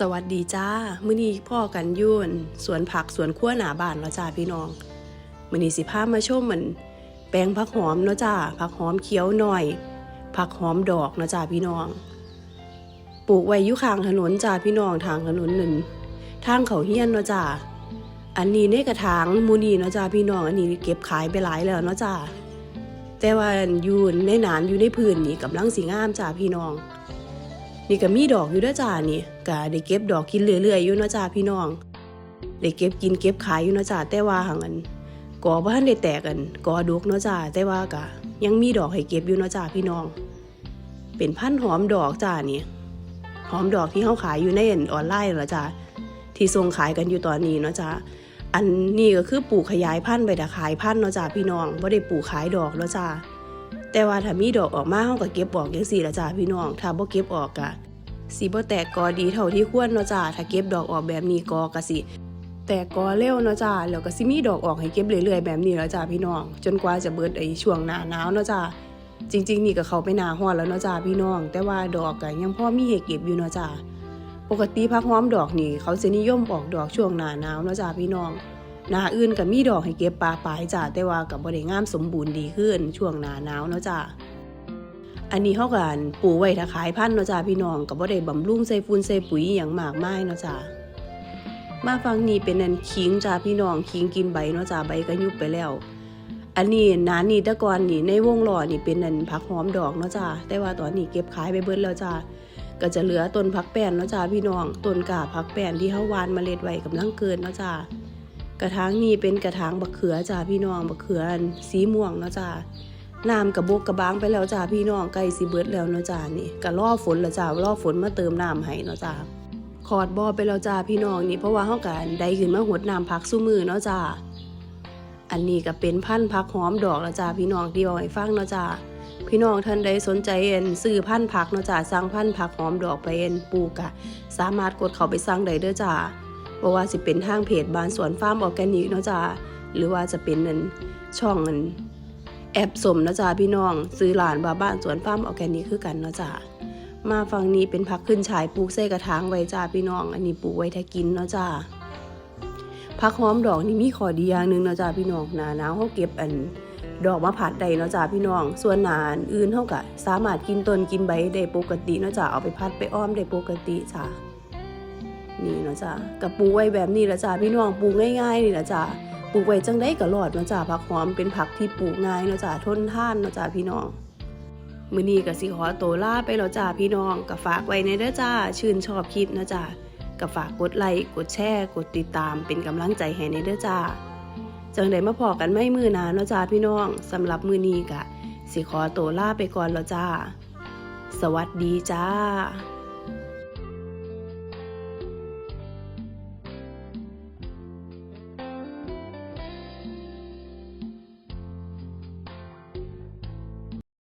สวัสดีจ้า มื้อนี้พ่อกันยุ่นสวนผักสวนครัวหนาบ้านเนาะจ้าพี่น้อง มื้อนี้สิพามาชมเหมือนแปลงผักหอมเนาะจ้าผักหอมเขียวหน่อย ผักหอมดอกเนาะจ้าพี่น้อง ปลูกไว้อยู่ข้างถนนจ้าพี่น้องทางถนนหนึ่งทางเขาเฮียนเนาะจ้าอันนี้ในกระถางมูนีเนาะจ้าพี่น้อง อันนี้เก็บขายไปหลายแล้วเนาะจ้าแต่ว่าอยู่ในหนานอยู่ในพื้นนี่กำลังสีงามจ้าพี่น้อง นี่ก็มีดอกอยู่เด้วยจ้านี่ก็ได้เก็บดอกกินเรื่อยๆอยู่นะจ้าพี่น้องได้เก็บกินเก็บขายอยู่นะจ้าแต่ว่าหังอันก่อบ่ทันได้แตกกันก่อดกเนาะจ้าแต่ว่าก็ยังมีดอกให้เก็บอยู่เนาะจ้าพี่น้อง เป็นพันธุ์หอมดอกจ้านี่หอมดอกที่เขาขายอยู่ในออนไลน์เนาะจ้าที่ส่งขายกันอยู่ตอนนี้เนาะจ้าอันนี้ก็คือปลูกขยายพันธุ์ไปแต่ขายพันธุ์เนาะจ้าพี่น้องบ่ได้ปลูกขายดอกเนาะจ้า แต่ว่าถ้ามีดอกออกมาเฮาก็เก็บออกจังซี่ละจ้าพี่น้อง ถ้าบ่เก็บออกก็สิบ่แตกกอดีเท่าที่ควรเนาะจ้าถ้าเก็บดอกออกแบบนี้กอก็สิแตกกอเร็วเนาะจ้าแล้วก็สิมีดอกออกให้เก็บเรื่อยๆแบบนี้แล้วจ้าพี่น้อง จนกว่าจะเบิดไอ้ช่วงหน้าหนาวเนาะจ้าจริง ๆ นี่ก็เข้าไปหน้าร้อนแล้วเนาะจ้าพี่น้อง แต่ว่าดอกก็ยังพอมีให้เก็บอยู่เนาะจ้าปกติพักหอมดอกนี่ เขาสินิยมออกดอกช่วงหน้าหนาวเนาะจ้าพี่น้อง หน้าอื่นก็มีดอกให้เก็บปลาปลายจ้าแต่ว่าก็บ่ได้งามสมบูรณ์ดีขึ้นช่วงหนาหนาวเนาะจ้าอันนี้เขากันปลูกไว้ถ้าขายพันธุ์เนาะจ้าพี่น้องก็บ่ได้บำรุงใส่ฝุ่นใส่ปุ๋ยอย่างมากมายเนาะจ้ามาฟังนี้เป็นนันขิงจ้าพี่น้องขิงกินใบเนาะจ้าใบก็ยุบไปแล้ว อันนี้นานนี่ตะกอนนี่ในวงหล้อนี่เป็นนันผักหอมดอกเนาะจ้าแต่ว่าตอนนี้เก็บขายไปเบิดแล้วจ้าก็จะเหลือต้นผักแป้นเนาะจ้าพี่น้องต้นกาผักแป้นที่เขาวานเมล็ดไว้กำลังเกินเนาะจ้า กระถางนี้เป็นกระถางบักเขือจ้าพี่น้องบักเขืออันสีม่วงเนาะจ้าน้ำกระบกกระบางไปแล้วจ้าพี่น้องใกล้สิเบิดแล้วเนาะจ้านี่ก็รอฝนแล้วจ้ารอฝนมาเติมน้ำให้เนาะจ้าขอดบ่อไปแล้วจ้าพี่น้องนี่เพราะว่าเฮากันได้ขึ้นมาหดน้ำพักสู้มือเนาะจ้าอันนี้ก็เป็นพันธุ์ผักหอมดอกแล้วจ้าพี่น้องที่เอาให้ฟังเนาะจ้าพี่น้องท่านใดสนใจเอ็นซื้อพันธุ์ผักเนาะจ้าสั่งพันธุ์ผักหอมดอกไปเอ็นปลูกอะสามารถกดเข้าไปสั่งได้เด้อจ้า เพราะว่าสิเป็นทางเพจบ้านสวนฟาร์มออร์แกนิกเนาะจ้าหรือว่าจะเป็นนั่นช่องนั่นแอบสมนะจ๊ะพี่น้อง ซื้อหลานบาบ้านสวนฟาร์มออร์แกนิกคือกันเนาะจ้ะมาฝั่งนี้เป็นผักขึ้นฉายปลูกใส่กระถางไว้จ้าพี่น้อง อันนี้ปลูกไว้ถ้ากินเนาะจ้าผักหอมดอกนี่มีข้อดีอย่างหนึงเนาะจ้าพี่น้องหนาหนาวเขาเก็บอันดอกมาผัดได้เนาะจ้าพี่น้อง ส่วนหนานอื่นเขาก็สามารถกินต้นกินใบได้ปกติเนาะจ้าเอาไปพัดไปอ้อมได้ปกติจ้า นี่นะจ้ากับปลูกไว้แบบนี้ละจ้าพี่น้องปลูกง่ายๆนี่ละจ้าปลูกไว้จังได้ก็รอดนะจ้าผักหอมเป็นผักที่ปลูกง่ายนะจ้าทนทานนะจ้าพี่น้องมือนี้ก็สิขอตัวลาไปแล้วจ้าพี่น้องก็ฝากไว้ในเด้อจ้าชื่นชอบคลิปนะจ้าก็ฝากกดไลค์กดแชร์กดติดตามเป็นกำลังใจให้ในเด้อจ้าจังได้มาพอกันไม่มือนานะจ้าพี่น้องสำหรับมือนี้ก็สิขอตัวลาไปก่อนแล้วจ้า สวัสดีจ้า